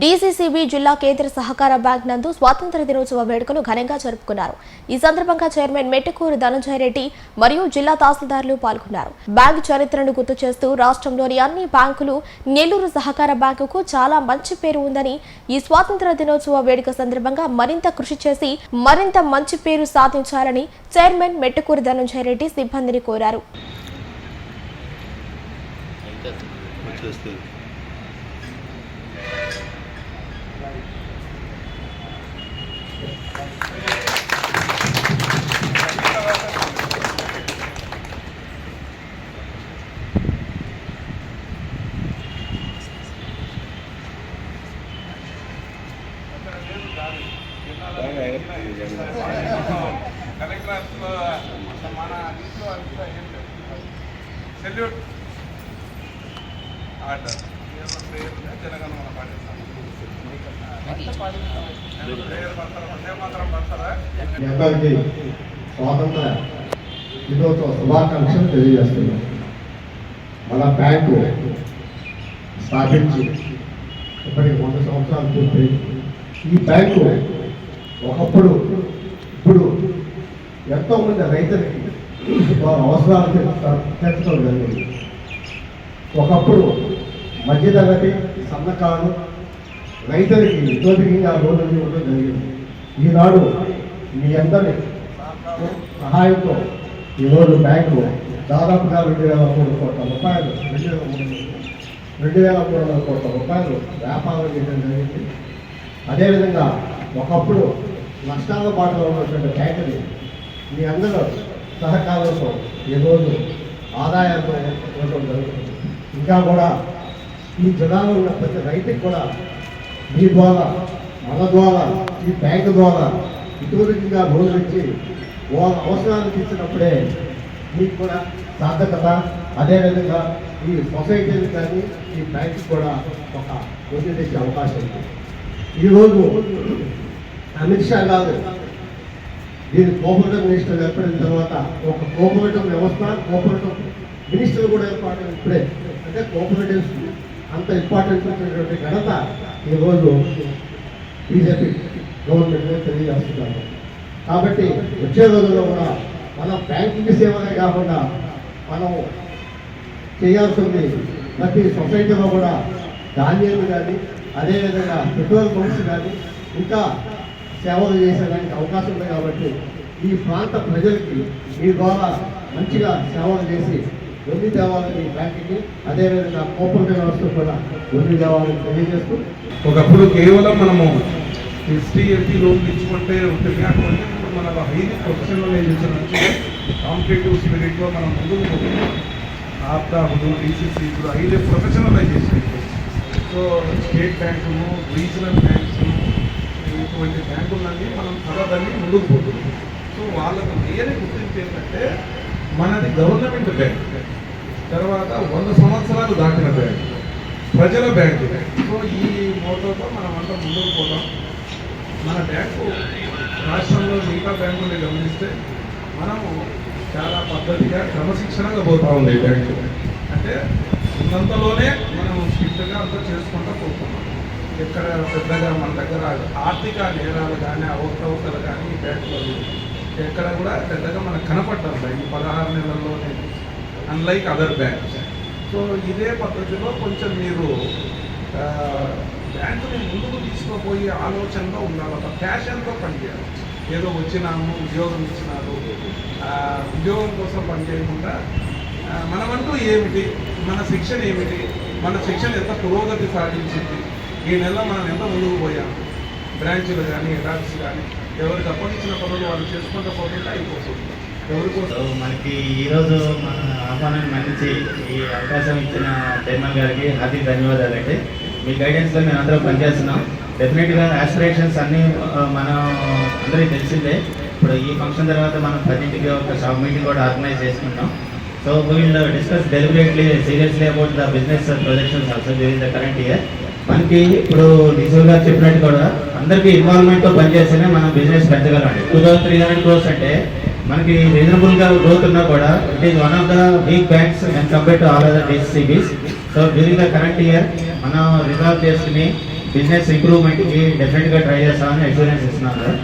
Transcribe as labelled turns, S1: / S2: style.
S1: DCCB జిల్లా కేంద్ర సహకార బ్యాంక్ నందు స్వాతంత్ర దినోత్సవ వేడుకను ఘనంగా జరుపుకున్నారు. ఈ సందర్భంగా చైర్మన్ మెట్టుకూరు ధనంజయ రెడ్డి మరియు జిల్లా తహసీల్దారులు పాల్గొన్నారు. బ్యాంక్ చరిత్రను గుర్తు చేస్తూ రాష్ట్రంలోని అన్ని బ్యాంకులు నెల్లూరు సహకార బ్యాంకుకు చాలా మంచి పేరు ఉందని ఈ స్వాతంత్ర దినోత్సవ వేడుక సందర్భంగా మరింత కృషి చేసి మరింత మంచి పేరు సాధించాలని చైర్మన్ మెట్టుకూరు ధనంజయ రెడ్డి సిబ్బందిని కోరారు.
S2: సెల్యూట్ ఆర్డర్ పేరు జనగణమన పాటిస్తాం
S3: అందరికీ స్వాతంత్ర దినోత్సవ శుభాకాంక్షలు తెలియజేస్తున్నాం మన బ్యాంకు స్థాపించి ఇప్పటికి వంద సంవత్సరాలు పూర్తి ఈ బ్యాంకు ఒకప్పుడు ఇప్పుడు ఎంతో మంది రైతులకి వారి అవసరాలు తీర్చడం జరిగింది. ఒకప్పుడు మధ్యతరగతి సన్నకారు రైతులకి ఇతోధికంగా లోన్లు ఇవ్వడం జరిగింది. ఈనాడు మీ అందరి సహాయంతో ఈరోజు బ్యాంకు దాదాపుగా రెండు వేల మూడు కోట్ల రూపాయలు రెండు వేల మూడు రెండు వేల మూడు వందల కోట్ల రూపాయలు వ్యాపారం చేయడం జరిగింది. అదేవిధంగా ఒకప్పుడు నష్టాల బాటలో ఉన్నటువంటి బ్యాంకుని మీ అందరూ సహకారంతో ఈరోజు ఆదాయంతో ఇవ్వడం జరుగుతుంది. ఇంకా కూడా ఈ జిల్లాలో ఉన్న ప్రతి రైతుకి కూడా మీ ద్వారా మన ద్వారా ఈ బ్యాంకు ద్వారా ఇటువంటిగా లోన్లు వాళ్ళ అవసరాలకు ఇచ్చినప్పుడే మీకు కూడా సార్థకత. అదేవిధంగా ఈ సొసైటీలు కానీ ఈ బ్యాంకు కూడా ఒక లోన్లు తెచ్చే అవకాశం ఉంది. ఈరోజు అమిత్ షా గారు దీని కోఆపరేటివ్ మినిస్టర్ ఏర్పడిన తర్వాత ఒక కోఆపరేటివ్ వ్యవస్థ కోఆపరేటివ్ మినిస్టర్ కూడా ఏర్పాటు ఇప్పుడే. అంటే కోఆపరేటివ్స్ అంత ఇంపార్టెన్స్ ఘనత ఈరోజు బీజేపీ గవర్నమెంట్ తెలియజేస్తున్నారు. కాబట్టి వచ్చే రోజుల్లో కూడా మనం బ్యాంకింగ్ సేవలే కాకుండా మనం చేయాల్సింది ప్రతి సొసైటీలో కూడా ధాన్యాలు కానీ అదేవిధంగా పెట్రోల్ పంప్స్ కానీ ఇంకా సేవలు చేసేదానికి అవకాశం ఉంది కాబట్టి ఈ ప్రాంత ప్రజలకి మీ ద్వారా మంచిగా సేవలు చేసి ఎన్ని దేవాలని బ్యాంకుకి అదేవిధంగా కోఆపరేటివ్ వ్యవస్థ కూడా వృద్ధి దేవాలని తెలియజేస్తూ.
S2: ఒకప్పుడు కేవలం మనము ఎస్టీ ఎస్టీ లోన్లు ఇచ్చుకుంటే ఉంటుంది అటువంటి ఇప్పుడు మన హైలీ ప్రొఫెషనలైజేషన్ వచ్చి కాంపిటేటివ్ స్పిరిట్లో మనం ముందుకు పోతున్నాం. ఆప్తా హుడు డీసీసీ ఇప్పుడు హైలీ ప్రొఫెషనలైజేషన్ సో స్టేట్ బ్యాంకులు రీజనల్ బ్యాంక్స్ ఇటువంటి బ్యాంకులన్నీ మనం చదవదాన్ని ముందుకు పోతున్నాం. సో వాళ్ళకు నేనే గుర్తింపు ఏంటంటే మనది గవర్నమెంట్ బ్యాంక్. తర్వాత వంద సంవత్సరాలు దాటిన బ్యాంక్. ప్రజల బ్యాంకు. సో ఈ మోటోతో మనం అంతా ముందుకు పోతాం మన బ్యాంకు రాష్ట్రంలో మిగతా బ్యాంకుల్ని గమనిస్తే మనము చాలా పద్ధతిగా క్రమశిక్షణగా పోతా ఉంది బ్యాంకు. అంటే ఉన్నంతలోనే మనం స్ట్రిక్ట్గా అంతా చేసుకుంటూ పోతున్నాం. ఎక్కడ పెద్దగా మన దగ్గర ఆర్థిక నేరాలు కానీ అవకతవకలు కానీ ఈ బ్యాంకులో ఎక్కడ కూడా పెద్దగా మనకు కనపడ్డాం ఈ పదహారు నెలల్లోనే అన్లైక్ అదర్ బ్యాంక్స్ సో ఇదే పద్ధతిలో కొంచెం మీరు బ్యాంకుని ముందుకు తీసుకుపోయే ఆలోచనలో ఉండాలి. ఒక ప్యాషన్తో పనిచేయాలి ఏదో వచ్చినాము ఉద్యోగం ఇచ్చినారు ఉద్యోగం కోసం పనిచేయకుండా మనమంటూ ఏమిటి? మన శిక్షణ ఏమిటి? మన శిక్షణ ఎంత పురోగతి సాధించింది? ఈ నెల మనం ఎంత ముందుకు పోయాము? బ్రాంచులు కానీ హెడాక్స్ కానీ ఎవరికి అప్పగించిన పనులు వాళ్ళు చేసుకుంటూ పోతుంటే అయిపోతుంది. ఎవరికోసం
S4: మనకి ఈరోజు మన ఆహ్వానాన్ని మంచి ఈ అవకాశం ఇచ్చిన చైర్మన్ గారికి హార్దిక ధన్యవాదాలు అండి. మీ గైడెన్స్లో మేము అందరం పనిచేస్తున్నాం. డెఫినెట్గా ఆస్పిరేషన్స్ అన్నీ మనం అందరికీ తెలిసిందే. ఇప్పుడు ఈ ఫంక్షన్ తర్వాత మనం పదింటికి ఒక షాప్ మీటింగ్ కూడా ఆర్గనైజ్ చేసుకుంటాం. So will discuss deliberately seriously about the business projections also during the current year మనకి ఇప్పుడు డీజిల్ గారు చెప్పినట్టు కూడా అందరికీ ఇన్వాల్వ్మెంట్తో పనిచేస్తేనే మనం business పెంచగలండి two thousand three hundred crores అంటే మనకి రీజనబుల్గా గ్రోత్ ఉన్నా కూడా it is one of the weak banks and compare to all other DCBs so during the current year మనం రిజాల్వ్ చేసుకుని బిజినెస్ ఇంప్రూవ్మెంట్కి డెఫినెట్గా ట్రై చేస్తామని ఎక్స్పీరియన్స్ ఇస్తున్నాం సార్